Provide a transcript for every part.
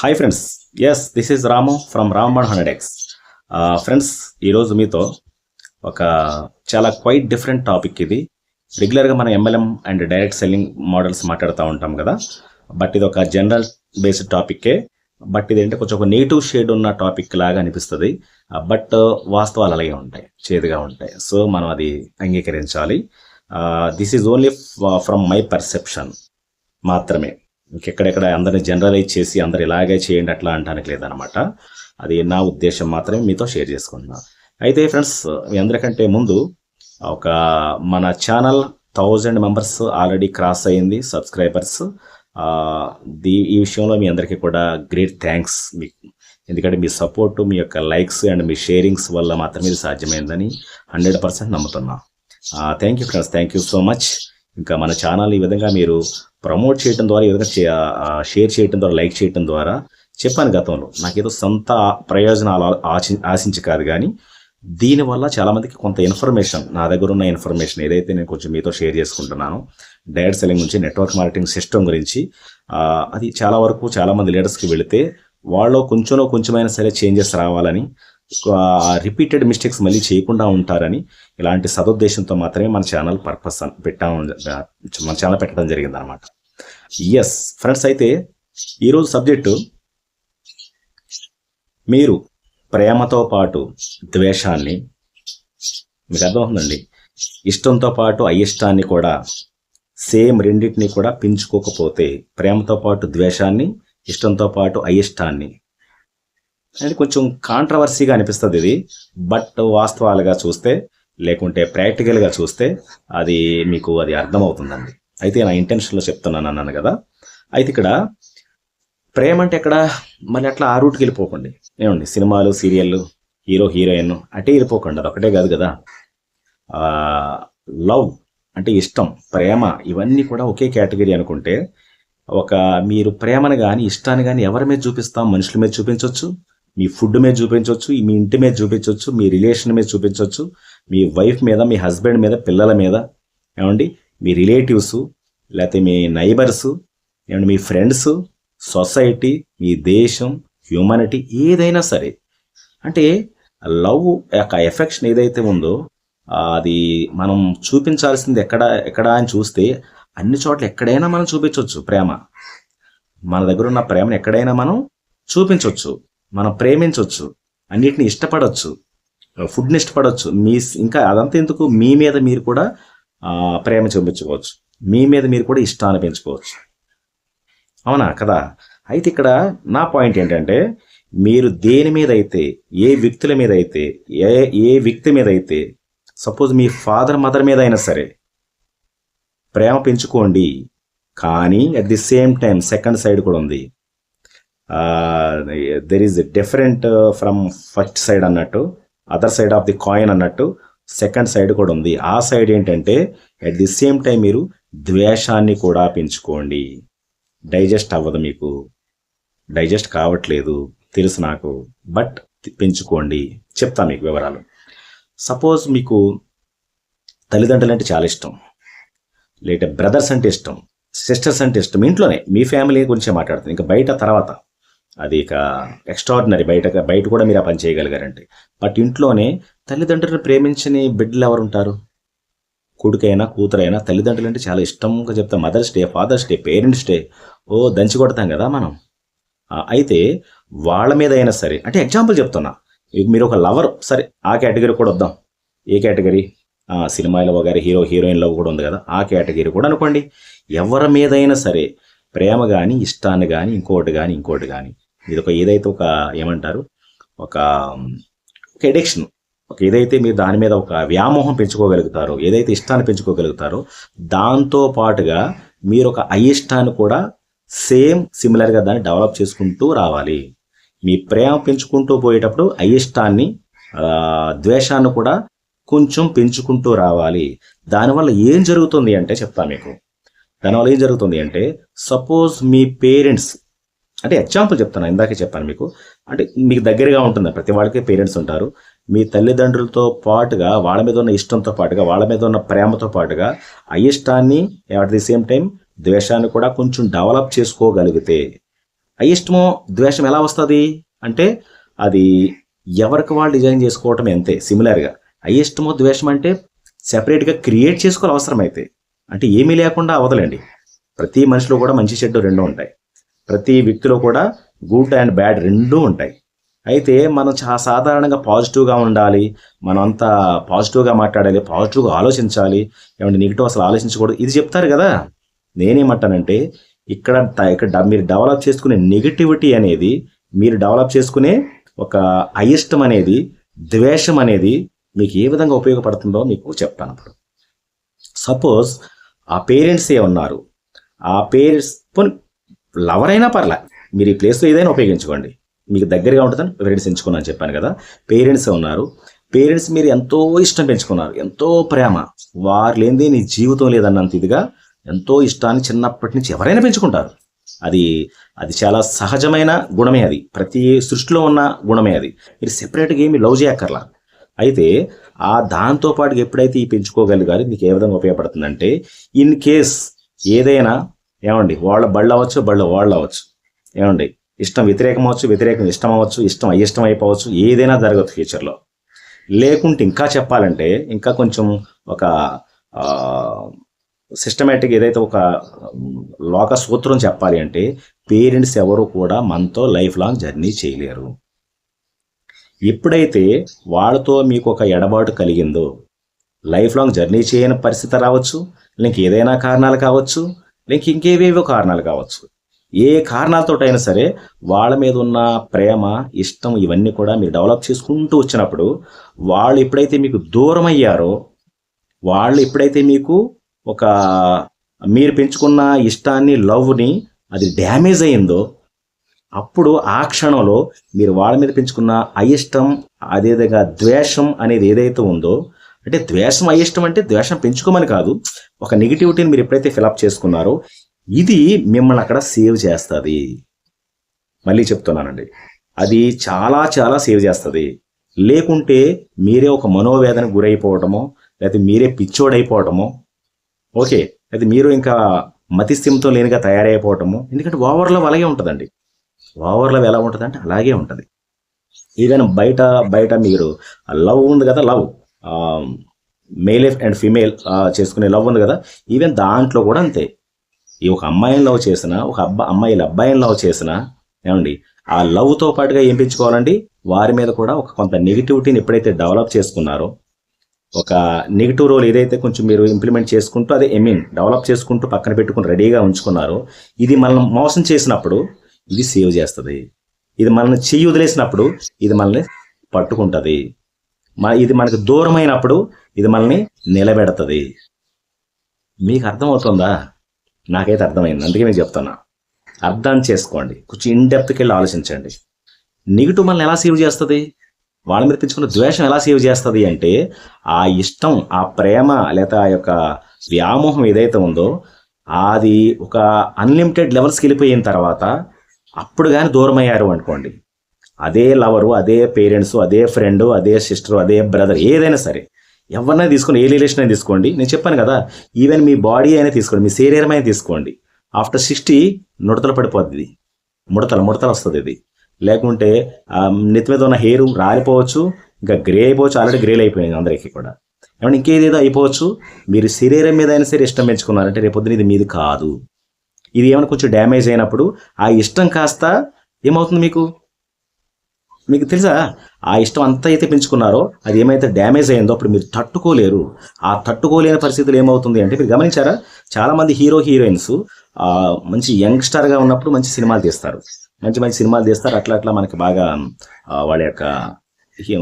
Hi friends yes this is Ramu from రామ్మన్ hundred X friends ఈరోజు మీతో ఒక చాలా క్వైట్ డిఫరెంట్ టాపిక్ ఇది. రెగ్యులర్గా మనం MLM and direct selling models మాట్లాడుతూ ఉంటాం కదా. బట్ ఇది ఒక జనరల్ బేస్డ్ టాపిక్కే బట్ ఇది ఏంటంటే కొంచెం ఒక నెగిటివ్ షేడ్ ఉన్న టాపిక్ లాగా అనిపిస్తుంది. బట్ uh, uh, వాస్తవాలు అలాగే ఉంటాయి. చేదుగా ఉంటాయి. సో మనం అది అంగీకరించాలి. This is only from my perception మాత్రమే. ఇంకెక్కడెక్కడ అందరిని జనరలైజ్ చేసి అందరు ఇలాగే చేయండి అట్లా అంటానికి లేదనమాట అది నా ఉద్దేశం మాత్రమే మీతో షేర్ చేసుకుంటున్నా. అయితే ఫ్రెండ్స్ మీ అందరికంటే ముందు ఒక మన channel thousand members already cross అయ్యింది సబ్స్క్రైబర్స్ ది ఈ విషయంలో మీ అందరికీ కూడా గ్రేట్ థ్యాంక్స్ మీకు ఎందుకంటే మీ సపోర్టు మీ యొక్క లైక్స్ అండ్ మీ షేరింగ్స్ వల్ల మాత్రమే ఇది సాధ్యమైందని హండ్రెడ్ పర్సెంట్ నమ్ముతున్నా. Thank you friends thank you so much ఇంకా మన ఛానల్ ఈ విధంగా మీరు ప్రమోట్ చేయడం ద్వారా ఈ విధంగా షేర్ చేయడం ద్వారా లైక్ చేయడం ద్వారా చెప్పాను గతంలో. నాకేదో సొంత ప్రయోజనాలు ఆశి ఆశించి కాదు కానీ దీనివల్ల చాలామందికి కొంత ఇన్ఫర్మేషన్ నా దగ్గర ఉన్న ఇన్ఫర్మేషన్ ఏదైతే నేను కొంచెం మీతో షేర్ చేసుకుంటున్నాను డైరెక్ట్ సెల్లింగ్ గురించి నెట్వర్క్ మార్కెటింగ్ సిస్టమ్ గురించి అది చాలా వరకు చాలామంది లీడర్స్కి వెళితే వాళ్ళు కొంచెంలో కొంచెమైనా సరే చేంజెస్ రావాలని రిపీటెడ్ మిస్టేక్స్ మళ్ళీ చేయకుండా ఉంటారని ఇలాంటి సదుద్దేశంతో మాత్రమే మన ఛానల్ పర్పస్ పెట్టా మన ఛానల్ పెట్టడం జరిగింది అనమాట ఎస్ ఫ్రెండ్స్ అయితే ఈరోజు సబ్జెక్టు మీరు ప్రేమతో పాటు ద్వేషాన్ని మీకు అర్థమవుతుందండి? ఇష్టంతో పాటు అయిష్టాన్ని కూడా సేమ్ రెండింటిని కూడా పెంచుకోకపోతే ప్రేమతో పాటు ద్వేషాన్ని ఇష్టంతో పాటు అయిష్టాన్ని. అంటే కొంచెం కాంట్రవర్సీగా అనిపిస్తుంది ఇది. బట్ వాస్తవాలుగా చూస్తే లేకుంటే ప్రాక్టికల్గా చూస్తే అది మీకు అది అర్థమవుతుందండి. అయితే నా ఇంటెన్షన్లో చెప్తున్నాను అన్నాను కదా. అయితే ఇక్కడ ప్రేమ అంటే ఎక్కడ? మళ్ళీ అట్లా ఆ రూట్కి వెళ్ళిపోకండి. ఏమండి? సినిమాలు సీరియళ్ళు హీరో హీరోయిన్ అటే వెళ్ళిపోకండి. అది ఒకటే కాదు కదా. లవ్ అంటే ఇష్టం ప్రేమ ఇవన్నీ కూడా ఒకే కేటగిరీ అనుకుంటే ఒక మీరు ప్రేమను కానీ ఇష్టాన్ని కానీ ఎవరి మీద చూపిస్తాం? మనుషుల మీద చూపించవచ్చు మీ ఫుడ్ మీద చూపించవచ్చు మీ ఇంటి మీద చూపించవచ్చు మీ రిలేషన్ మీద చూపించవచ్చు మీ వైఫ్ మీద మీ హస్బెండ్ మీద పిల్లల మీద. ఏమండి? మీ రిలేటివ్స్ లేకపోతే మీ నైబర్స్ ఏమండి? మీ ఫ్రెండ్స్ సొసైటీ మీ దేశం హ్యూమానిటీ ఏదైనా సరే. అంటే లవ్ యొక్క ఎఫెక్షన్ ఏదైతే ఉందో అది మనం చూపించాల్సింది ఎక్కడ ఎక్కడ అని చూస్తే అన్ని చోట్ల ఎక్కడైనా మనం చూపించవచ్చు ప్రేమ. మన దగ్గర ఉన్న ప్రేమను ఎక్కడైనా మనం చూపించవచ్చు మనం ప్రేమించవచ్చు అన్నిటిని ఇష్టపడవచ్చు ఫుడ్ని ఇష్టపడవచ్చు మీ ఇంకా అదంతా ఎందుకు? మీ మీద మీరు కూడా ప్రేమ చూపించుకోవచ్చు. మీ మీద మీరు కూడా ఇష్టాన్ని పెంచుకోవచ్చు. అవునా? కదా? అయితే ఇక్కడ నా పాయింట్ ఏంటంటే మీరు దేని మీద అయితే ఏ వ్యక్తుల మీద అయితే ఏ ఏ వ్యక్తి మీద అయితే సపోజ్ మీ ఫాదర్ మదర్ మీద అయినా సరే ప్రేమ పెంచుకోండి. కానీ at the same time second side కూడా ఉంది. There is different from first side అన్నట్టు other side of the coin అన్నట్టు సెకండ్ సైడ్ కూడా ఉంది. ఆ సైడ్ uh, ఏంటంటే అట్ ది సేమ్ టైం మీరు ద్వేషాన్ని కూడా పెంచుకోండి. డైజెస్ట్ అవ్వదు మీకు. డైజెస్ట్ కావట్లేదు తెలుసు నాకు. బట్ పెంచుకోండి. చెప్తా మీకు వివరాలు. సపోజ్ మీకు తల్లిదండ్రులు అంటే చాలా ఇష్టం. లేదంటే బ్రదర్స్ అంటే ఇష్టం సిస్టర్స్ అంటే ఇష్టం. ఇంట్లోనే మీ ఫ్యామిలీ గురించే మాట్లాడుతుంది. ఇంకా బయట తర్వాత అది ఇక ఎక్స్ట్రాడినరీ బయట బయట కూడా మీరు ఆ పని చేయగలిగారంటే. బట్ ఇంట్లోనే తల్లిదండ్రులను ప్రేమించని బిడ్డలు ఎవరు ఉంటారు కొడుకైనా కూతురైనా తల్లిదండ్రులు అంటే చాలా ఇష్టంగా చెప్తాం mother's day father's day parents day. ఓ దంచి కొడతాం కదా మనం. అయితే వాళ్ళ మీద అయినా సరే అంటే ఎగ్జాంపుల్ చెప్తున్నా. మీరు ఒక లవర్ సరే ఆ కేటగిరీ కూడా వద్దాం. ఏ కేటగిరీ? సినిమాలో వగైరా హీరో హీరోయిన్ లవ్ కూడా ఉంది కదా ఆ కేటగిరీ కూడా అనుకోండి. ఎవరి మీదైనా సరే ప్రేమ కానీ ఇష్టాన్ని కానీ ఇంకోటి కానీ ఇంకోటి కానీ ఇది ఒక ఏదైతే ఒక ఏమంటారు ఒక ఒక ఎడిక్షన్ ఒక ఏదైతే మీరు దాని మీద ఒక వ్యామోహం పెంచుకోగలుగుతారో ఏదైతే ఇష్టాన్ని పెంచుకోగలుగుతారో దాంతో పాటుగా మీరు ఒక అయిష్టాన్ని కూడా సేమ్ సిమిలర్గా దాన్ని డెవలప్ చేసుకుంటూ రావాలి. మీ ప్రేమ పెంచుకుంటూ పోయేటప్పుడు అయిష్టాన్ని ద్వేషాన్ని కూడా కొంచెం పెంచుకుంటూ రావాలి. దానివల్ల ఏం జరుగుతుంది అంటే చెప్తా మీకు. దానివల్ల ఏం జరుగుతుంది అంటే సపోజ్ మీ పేరెంట్స్ అంటే ఎగ్జాంపుల్ చెప్తాను ఇందాకే చెప్పాను మీకు. అంటే మీకు దగ్గరగా ఉంటుంది ప్రతి వాళ్ళకి పేరెంట్స్ ఉంటారు. మీ తల్లిదండ్రులతో పాటుగా వాళ్ళ మీద ఉన్న ఇష్టంతో పాటుగా వాళ్ళ మీద ఉన్న ప్రేమతో పాటుగా అయిష్టాన్ని అట్ ది సేమ్ టైం ద్వేషాన్ని కూడా కొంచెం డెవలప్ చేసుకోగలిగితే అయిష్టమో ద్వేషం ఎలా వస్తుంది? అంటే అది ఎవరికి వాళ్ళు డిజైన్ చేసుకోవటం అంతే సిమిలర్గా అయిష్టమో ద్వేషం అంటే సెపరేట్గా క్రియేట్ చేసుకోవాలి అవసరం అయితే అంటే ఏమీ లేకుండా అవదలండి. ప్రతి మనిషిలో కూడా మంచి చెడ్డు రెండు ఉంటాయి. ప్రతి వ్యక్తిలో కూడా గుడ్ అండ్ బ్యాడ్ రెండూ ఉంటాయి. అయితే మనం చాలా సాధారణంగా పాజిటివ్గా ఉండాలి మనం అంతా పాజిటివ్గా మాట్లాడాలి పాజిటివ్గా ఆలోచించాలి ఏమంటే నెగిటివ్ అసలు ఆలోచించకూడదు. ఇది చెప్తారు కదా! నేనేమంటానంటే ఇక్కడ ఇక్కడ మీరు డెవలప్ చేసుకునే నెగిటివిటీ అనేది మీరు డెవలప్ చేసుకునే ఒక అయిష్టం అనేది ద్వేషం అనేది మీకు ఏ విధంగా ఉపయోగపడుతుందో మీకు చెప్తాను ఇప్పుడు. సపోజ్ ఆ పేరెంట్స్ ఏ ఉన్నారు. ఆ పేరెంట్స్ లవర్ అయినా పర్లే. మీరు ఈ ప్లేస్లో ఏదైనా ఉపయోగించుకోండి. మీకు దగ్గరగా ఉంటుందని పేరెంట్స్ ఎంచుకున్నాను చెప్పాను కదా. పేరెంట్స్ ఉన్నారు. పేరెంట్స్ మీరు ఎంతో ఇష్టం పెంచుకున్నారు. ఎంతో ప్రేమ. వారు లేనిదే నీ జీవితం లేదన్నంత ఇదిగా ఎంతో ఇష్టాన్ని చిన్నప్పటి నుంచి ఎవరైనా పెంచుకుంటారు. అది అది చాలా సహజమైన గుణమే అది. ప్రతి సృష్టిలో ఉన్న గుణమే అది. మీరు సెపరేట్గా ఏమి లవ్ చేయక్కర్లా. అయితే ఆ దాంతో పాటు ఎప్పుడైతే ఈ పెంచుకోగలిగారు మీకు ఏ విధంగా ఉపయోగపడుతుందంటే ఇన్ కేస్ ఏదైనా ఏమండి వాళ్ళ బళ్ళు అవ్వచ్చు బళ్ళు వాళ్ళు అవ్వచ్చు. ఏమండి ఇష్టం వ్యతిరేకం అవ్వచ్చు వ్యతిరేకం ఇష్టం అవ్వచ్చు ఇష్టం అయిష్టం అయిపోవచ్చు ఏదైనా జరగదు ఫ్యూచర్లో లేకుంటే ఇంకా చెప్పాలంటే ఇంకా కొంచెం ఒక సిస్టమేటిక్ ఏదైతే ఒక లోక సూత్రం చెప్పాలి అంటే పేరెంట్స్ ఎవరు కూడా మనతో లైఫ్ లాంగ్ జర్నీ చేయలేరు. ఎప్పుడైతే వాళ్ళతో మీకు ఒక ఎడబాటు కలిగిందో లైఫ్ లాంగ్ జర్నీ చేయని పరిస్థితి రావచ్చు లేక ఏదైనా కారణాలు కావచ్చు లేక ఇంకేవేవో కారణాలు కావచ్చు. ఏ కారణాలతోటైనా సరే వాళ్ళ మీద ఉన్న ప్రేమ ఇష్టం ఇవన్నీ కూడా మీరు డెవలప్ చేసుకుంటూ వచ్చినప్పుడు వాళ్ళు ఎప్పుడైతే మీకు దూరం అయ్యారో వాళ్ళు ఎప్పుడైతే మీకు ఒక మీరు పెంచుకున్న ఇష్టాన్ని లవ్ని అది డ్యామేజ్ అయిందో అప్పుడు ఆ క్షణంలో మీరు వాళ్ళ మీద పెంచుకున్న అయిష్టం అదేవిధంగా ద్వేషం అనేది ఏదైతే ఉందో అంటే ద్వేషం అయిష్టం అంటే ద్వేషం పెంచుకోమని కాదు ఒక నెగిటివిటీని మీరు ఎప్పుడైతే ఫిలప్ చేసుకున్నారో ఇది మిమ్మల్ని అక్కడ సేవ్ చేస్తుంది. మళ్ళీ చెప్తున్నానండి. అది చాలా చాలా సేవ్ చేస్తుంది. లేకుంటే మీరే ఒక మనోవేదన గురైపోవటమో లేకపోతే మీరే పిచ్చోడైపోవటమో ఓకే అయితే మీరు ఇంకా మతిస్థిమితం లేనిగా తయారైపోవటము ఎందుకంటే ఓవర్లో అలాగే ఉంటుందండి. ఓవర్లో ఎలా ఉంటుంది అంటే అలాగే ఉంటుంది. ఈవెన్ బయట బయట మీరు లవ్ ఉంది కదా లవ్ మేల్ అండ్ ఫీమేల్ చేసుకునే లవ్ ఉంది కదా ఈవెన్ దాంట్లో కూడా అంతే. ఈ ఒక అమ్మాయిని లవ్ చేసిన ఒక అబ్బా అమ్మాయిల అబ్బాయిని లవ్ చేసిన ఏమండి ఆ లవ్తో పాటుగా ఏం పెంచుకోవాలండి? వారి మీద కూడా ఒక కొంత నెగిటివిటీని ఎప్పుడైతే డెవలప్ చేసుకున్నారో ఒక నెగిటివ్ రోల్ ఏదైతే కొంచెం మీరు ఇంప్లిమెంట్ చేసుకుంటూ అదే ఐ మీన్ డెవలప్ చేసుకుంటూ పక్కన పెట్టుకుని రెడీగా ఉంచుకున్నారో ఇది మనల్ని మోసం చేసినప్పుడు ఇది సేవ్ చేస్తుంది. ఇది మనల్ని చెయ్యి వదిలేసినప్పుడు ఇది మనల్ని పట్టుకుంటుంది. మన ఇది మనకు దూరమైనప్పుడు ఇది మనల్ని నిలబెడుతుంది. మీకు అర్థమవుతుందా? నాకైతే అర్థమైంది. అందుకే నేను చెప్తున్నా. అర్థం చేసుకోండి. కొంచెం ఇన్ డెప్త్కి వెళ్ళి ఆలోచించండి. నెగిటివ్ మనల్ని ఎలా సేవ్ చేస్తుంది? వాళ్ళ మీద పెంచుకున్న ద్వేషం ఎలా సేవ్ చేస్తుంది అంటే ఆ ఇష్టం ఆ ప్రేమ లేదా ఆ యొక్క వ్యామోహం ఏదైతే ఉందో అది ఒక అన్లిమిటెడ్ లెవెల్స్కి వెళ్ళిపోయిన తర్వాత అప్పుడు కానీ దూరం అయ్యారు అనుకోండి. అదే లవరు అదే పేరెంట్స్ అదే ఫ్రెండ్ అదే సిస్టర్ అదే బ్రదర్ ఏదైనా సరే ఎవరినైనా తీసుకోండి ఏ రిలేషన్ అయినా తీసుకోండి. నేను చెప్పాను కదా ఈవెన్ మీ బాడీ అయినా తీసుకోండి మీ శరీరం అయినా తీసుకోండి. ఆఫ్టర్ సిక్స్టీ ముడతలు పడిపోద్ది ఇది. ముడతలు ముడతలు వస్తుంది ఇది. లేకుంటే నెత్తి మీద ఉన్న హెయిర్ రాలిపోవచ్చు ఇంకా గ్రే అయిపోవచ్చు ఆల్రెడీ గ్రేలు అయిపోయింది అందరికీ కూడా. ఏమన్నా ఇంకేదేదో అయిపోవచ్చు మీరు శరీరం మీద అయినా సరే ఇష్టం పెంచుకున్నారంటే రేపొద్దున ఇది మీది కాదు. ఇది ఏమైనా కొంచెం డ్యామేజ్ అయినప్పుడు ఆ ఇష్టం కాస్త ఏమవుతుంది మీకు? మీకు తెలుసా? ఆ ఇష్టం అంతా అయితే పెంచుకున్నారో అది ఏమైతే డ్యామేజ్ అయిందో అప్పుడు మీరు తట్టుకోలేరు. ఆ తట్టుకోలేని పరిస్థితులు ఏమవుతుంది అంటే మీరు గమనించారా? చాలామంది హీరో హీరోయిన్స్ మంచి యంగ్స్టర్గా ఉన్నప్పుడు మంచి సినిమాలు తీస్తారు. మంచి మంచి సినిమాలు తీస్తారు. అట్లా అట్లా మనకి బాగా వాళ్ళ యొక్క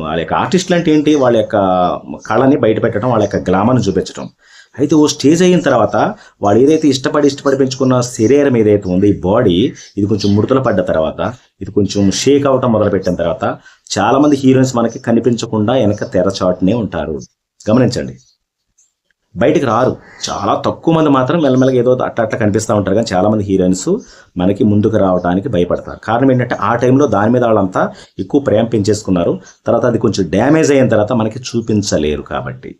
వాళ్ళ యొక్క ఆర్టిస్టులు అంటే ఏంటి? వాళ్ళ యొక్క కళని బయట పెట్టడం వాళ్ళ యొక్క గ్లామర్ని చూపించడం. అయితే ఓ స్టేజ్ అయిన తర్వాత వాడు ఏదైతే ఇష్టపడి ఇష్టపడి పెంచుకున్న శరీరం ఏదైతే ఉందో ఈ బాడీ ఇది కొంచెం ముడతలు పడ్డ తర్వాత ఇది కొంచెం షేక్ అవటం మొదలుపెట్టిన తర్వాత చాలా మంది హీరోయిన్స్ మనకి కనిపించకుండా వెనక తెరచాటునే ఉంటారు. గమనించండి. బయటికి రారు. చాలా తక్కువ మంది మాత్రం మెల్లమెల్లగా ఏదో అట్ట అట్లా కనిపిస్తూ ఉంటారు కానీ చాలామంది హీరోయిన్స్ మనకి ముందుకు రావడానికి భయపడతారు. కారణం ఏంటంటే ఆ టైంలో దాని మీద వాళ్ళంతా ఎక్కువ ప్రేమ పెంచేసుకున్నారు. తర్వాత అది కొంచెం డ్యామేజ్ అయిన తర్వాత మనకి చూపించలేరు కాబట్టి.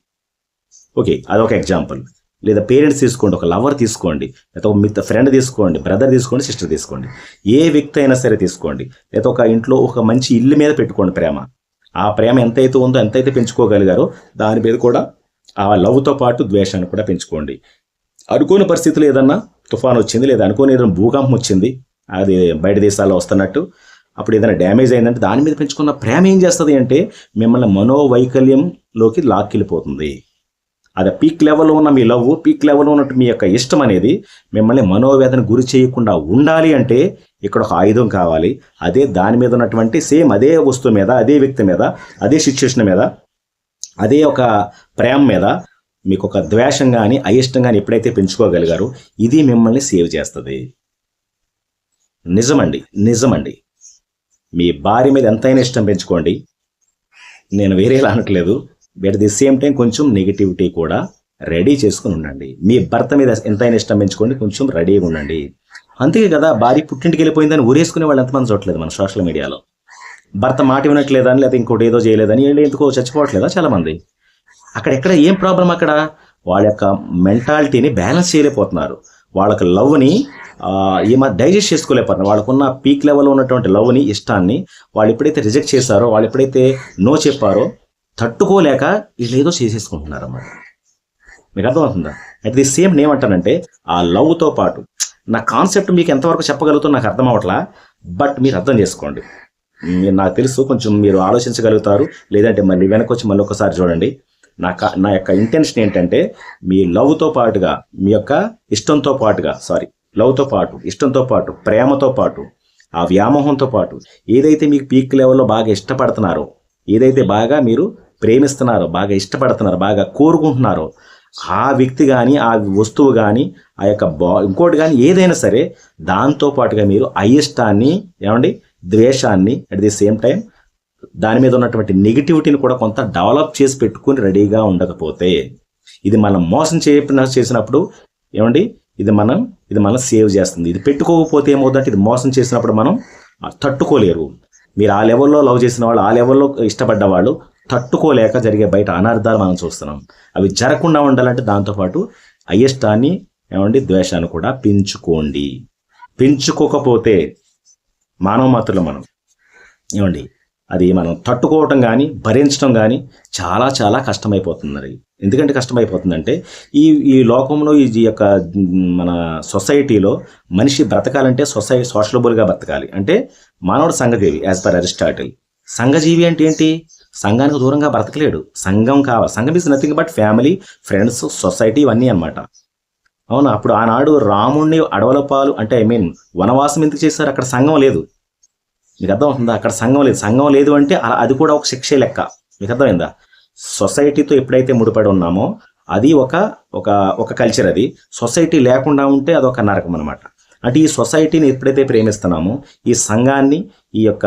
ఓకే అదొక ఎగ్జాంపుల్. లేదా పేరెంట్స్ తీసుకోండి ఒక లవర్ తీసుకోండి లేదా ఒక మిత్ర ఫ్రెండ్ తీసుకోండి బ్రదర్ తీసుకోండి సిస్టర్ తీసుకోండి. ఏ వ్యక్తి అయినా సరే తీసుకోండి. లేదా ఒక ఇంట్లో ఒక మంచి ఇల్లు మీద పెట్టుకోండి ప్రేమ. ఆ ప్రేమ ఎంతైతే ఉందో ఎంతైతే పెంచుకోగలిగారో దాని మీద కూడా ఆ లవ్తో పాటు ద్వేషాన్ని కూడా పెంచుకోండి. అనుకోని పరిస్థితులు ఏదన్నా తుఫాన్ వచ్చింది లేదా అనుకోని ఏదైనా భూకంపం వచ్చింది అది బయట దేశాల్లో వస్తున్నట్టు అప్పుడు ఏదైనా డ్యామేజ్ అయిందంటే దాని మీద పెంచుకున్న ప్రేమ ఏం చేస్తుంది అంటే మిమ్మల్ని మనోవైకల్యంలోకి లాక్కెళ్ళిపోతుంది. అది పీక్ లెవెల్లో ఉన్న మీ లవ్ పీక్ లెవెల్లో ఉన్నట్టు మీ యొక్క ఇష్టం అనేది మిమ్మల్ని మనోవేదన గురి చేయకుండా ఉండాలి అంటే ఇక్కడ ఒక ఆయుధం కావాలి. అదే దాని మీద ఉన్నటువంటి సేమ్ అదే వస్తువు మీద అదే వ్యక్తి మీద అదే సిచ్యువేషన్ మీద అదే ఒక ప్రేమ మీద మీకు ఒక ద్వేషం కానీ అయిష్టం కానీ ఎప్పుడైతే పెంచుకోగలిగారో ఇది మిమ్మల్ని సేవ్ చేస్తుంది. నిజమండి నిజమండి. మీ భార్య మీద ఎంతైనా ఇష్టం పెంచుకోండి. నేను వేరేలా అనట్లేదు. బట్ ది సేమ్ టైం కొంచెం నెగిటివిటీ కూడా రెడీ చేసుకుని ఉండండి. మీ భర్త మీద ఎంతైనా ఇష్టం పెంచుకోండి కొంచెం రెడీగా ఉండండి. అంతే కదా భార్య పుట్టింటికి వెళ్ళిపోయిందని ఊరేసుకునే వాళ్ళు ఎంతమంది చూడట్లేదు మన సోషల్ మీడియాలో భర్త మాట వినట్లేదని లేదా ఇంకోటి ఏదో చేయలేదని ఎందుకో చచ్చిపోవట్లేదా చాలా మంది అక్కడ ఎక్కడ ఏం ప్రాబ్లం అక్కడ? వాళ్ళ యొక్క మెంటాలిటీని బ్యాలెన్స్ చేయలేకపోతున్నారు. వాళ్ళకి లవ్ని ఏమో డైజెస్ట్ చేసుకోలేకపోతున్నారు. వాళ్ళకున్న పీక్ లెవెల్లో ఉన్నటువంటి లవ్ని ఇష్టాన్ని వాళ్ళు ఎప్పుడైతే రిజెక్ట్ చేశారో వాళ్ళు ఎప్పుడైతే నో చెప్పారో తట్టుకోలేక వీళ్ళు ఏదో చేసేసుకుంటున్నారు అన్నమాట మీకు అర్థమవుతుందా? అట్ ది సేమ్ నేమంటానంటే ఆ లవ్తో పాటు నా కాన్సెప్ట్ మీకు ఎంతవరకు చెప్పగలుగుతుందో నాకు అర్థం అవట్లా బట్ మీరు అర్థం చేసుకోండి. మీరు నాకు తెలుసు కొంచెం మీరు ఆలోచించగలుగుతారు లేదంటే మళ్ళీ వెనక్కి వచ్చి మళ్ళీ ఒకసారి చూడండి. నా నా యొక్క ఇంటెన్షన్ ఏంటంటే మీ లవ్తో పాటుగా మీ యొక్క ఇష్టంతో పాటుగా సారీ లవ్తో పాటు ఇష్టంతో పాటు ప్రేమతో పాటు ఆ వ్యామోహంతో పాటు ఏదైతే మీకు పీక్ లెవెల్లో బాగా ఇష్టపడుతున్నారో ఏదైతే బాగా మీరు ప్రేమిస్తున్నారో బాగా ఇష్టపడుతున్నారో బాగా కోరుకుంటున్నారో. ఆ వ్యక్తి కానీ ఆ వస్తువు కానీ ఆ యొక్క బా ఇంకోటి కానీ ఏదైనా సరే దాంతో పాటుగా మీరు అయిష్టాన్ని ఏమండి ద్వేషాన్ని అట్ ది సేమ్ టైం దాని మీద ఉన్నటువంటి నెగిటివిటీని కూడా కొంత డెవలప్ చేసి పెట్టుకుని రెడీగా ఉండకపోతే ఇది మనం మోసం చేయకుండా చేసినప్పుడు ఏమండి ఇది మనం ఇది మనం సేవ్ చేస్తుంది. ఇది పెట్టుకోకపోతే ఏమవుతుందంటే ఇది మోసం చేసినప్పుడు మనం తట్టుకోలేరు. మీరు ఆ లెవెల్లో లవ్ చేసిన వాళ్ళు ఆ లెవెల్లో ఇష్టపడ్డ వాళ్ళు తట్టుకోలేక జరిగే బయట అనర్థాలు మనం చూస్తున్నాం. అవి జరగకుండా ఉండాలంటే దాంతోపాటు అయిష్టాన్ని ఏమండి ద్వేషాన్ని కూడా పెంచుకోండి. పెంచుకోకపోతే మానవ మాత్రులు మనం ఏమండి అది మనం తట్టుకోవటం కానీ భరించడం కానీ చాలా చాలా కష్టమైపోతుంది ఎందుకంటే కష్టమైపోతుందంటే ఈ ఈ లోకంలో ఈ యొక్క మన సొసైటీలో మనిషి బ్రతకాలంటే సొసై సోషలబుల్గా బ్రతకాలి. అంటే మానవుడు సంఘజీవి యాజ్ పర్ అరిస్టాటిల్. సంఘజీవి అంటే ఏంటి? సంఘానికి దూరంగా బ్రతకలేడు. సంఘం కావాలి. సంఘం is nothing but family friends society ఇవన్నీ అన్నమాట. అవునా? అప్పుడు ఆనాడు రాముణ్ణి అడవుల పాలు అంటే ఐ మీన్ వనవాసం ఎందుకు చేశారు? అక్కడ సంఘం లేదు. మీకు అర్థమవుతుందా? అక్కడ సంఘం లేదు. సంఘం లేదు అంటే అలా అది కూడా ఒక శిక్షే లెక్క. మీకు అర్థమైందా? సొసైటీతో ఎప్పుడైతే ముడిపడి ఉన్నామో అది ఒక ఒక ఒక కల్చర్ అది. సొసైటీ లేకుండా ఉంటే అదొక నరకం అనమాట అంటే ఈ సొసైటీని ఎప్పుడైతే ప్రేమిస్తున్నామో ఈ సంఘాన్ని ఈ యొక్క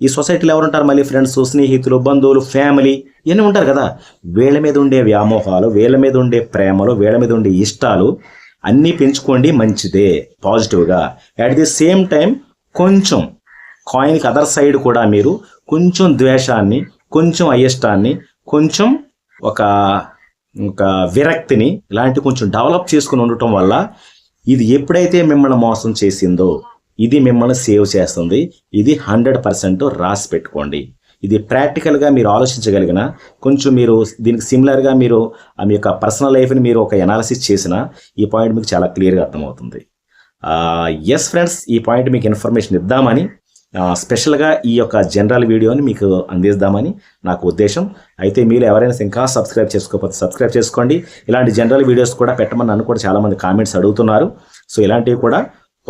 ఈ సొసైటీలో ఎవరు ఉంటారు మళ్ళీ ఫ్రెండ్స్ స్నేహితులు బంధువులు ఫ్యామిలీ ఇవన్నీ ఉంటారు కదా? వీళ్ళ మీద ఉండే వ్యామోహాలు వీళ్ళ మీద ఉండే ప్రేమలు వీళ్ళ మీద ఉండే ఇష్టాలు అన్నీ పెంచుకోండి మంచిదే పాజిటివ్గా. అట్ ది సేమ్ టైం కొంచెం కాయిన్కి అదర్ సైడ్ కూడా మీరు కొంచెం ద్వేషాన్ని కొంచెం అయిష్టాన్ని కొంచెం ఒక ఒక విరక్తిని ఇలాంటి కొంచెం డెవలప్ చేసుకుని ఉండటం వల్ల ఇది ఎప్పుడైతే మిమ్మల్ని మోసం చేసిందో ఇది మిమ్మల్ని సేవ్ చేస్తుంది. ఇది హండ్రెడ్ పర్సెంట్ రాసి పెట్టుకోండి. ఇది ప్రాక్టికల్గా మీరు ఆలోచించగలిగిన కొంచెం మీరు దీనికి సిమిలర్గా మీరు మీ యొక్క పర్సనల్ లైఫ్ని మీరు ఒక ఎనాలిసిస్ చేసిన ఈ పాయింట్ మీకు చాలా క్లియర్గా అర్థమవుతుంది. ఎస్ ఫ్రెండ్స్ ఈ పాయింట్ మీకు ఇన్ఫర్మేషన్ ఇద్దామని స్పెషల్గా ఈ యొక్క జనరల్ వీడియోని మీకు అందిద్దామని నాకు ఉద్దేశం. అయితే మీరు ఎవరైనా ఇంకా సబ్స్క్రైబ్ చేసుకోకపోతే సబ్స్క్రైబ్ చేసుకోండి. ఇలాంటి జనరల్ వీడియోస్ కూడా పెట్టమని నన్ను కూడా చాలామంది కామెంట్స్ అడుగుతున్నారు. సో ఇలాంటివి కూడా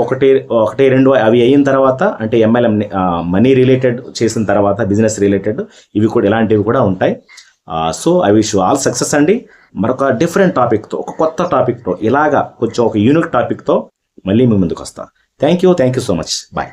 ఒకటి ఒకటి రెండు అవి అయిన తర్వాత అంటే ఎంఎల్ఎం మనీ రిలేటెడ్ చేసిన తర్వాత బిజినెస్ రిలేటెడ్ ఇవి కూడా ఇలాంటివి కూడా ఉంటాయి. So I wish all success అండి. మరొక డిఫరెంట్ టాపిక్తో ఒక కొత్త టాపిక్తో ఇలాగా కొంచెం ఒక యూనిక్ టాపిక్తో మళ్ళీ మీ ముందుకు వస్తా. Thank you thank you so much bye